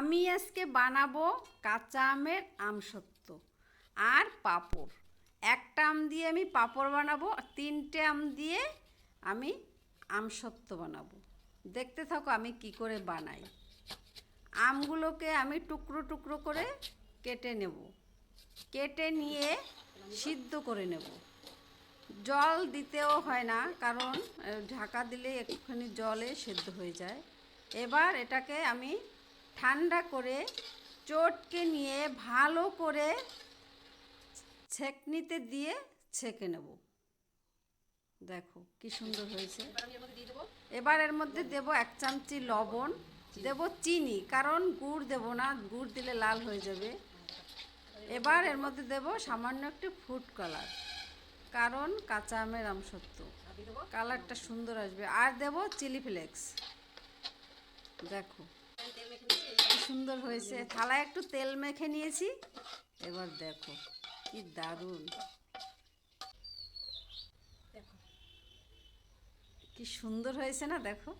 আমি আজকে বানাবো কাঁচা আমের আমসত্ব আর পাঁপড়। একটা আম দিয়ে আমি পাঁপড় বানাবো আর তিনটে আম দিয়ে আমি আমসত্ব বানাবো। দেখতে থাকো আমি কি করে বানাই। আমগুলোকে আমি টুকরো টুকরো করে কেটে নেব। কেটে নিয়ে সিদ্ধ করে নেব। জল দিতেও হয় না, কারণ ঢাকা দিলে একটুখানি জলে সেদ্ধ হয়ে যায়। এবার এটাকে আমি ঠান্ডা করে চটকে নিয়ে ভালো করে ছেঁকনিতে দিয়ে ছেঁকে নেব। দেখো কি সুন্দর হয়েছে। এবার এর মধ্যে দেব? এক চামচি লবণ দেব চিনি কারণ গুড় দেব না গুড় দিলে লাল হয়ে যাবে। এবার এর মধ্যে দেব সামান্য একটু ফুড কালার কারণ কাঁচা আমের আমসত্ব কালারটা সুন্দর আসবে। আর দেব চিলি ফ্লেক্স। দেখো। সুন্দর হয়েছে। থালায় একটু তেল মেখে নিয়েছি। এবার দেখো, কি দারুণ। কি সুন্দর হয়েছে না, দেখো।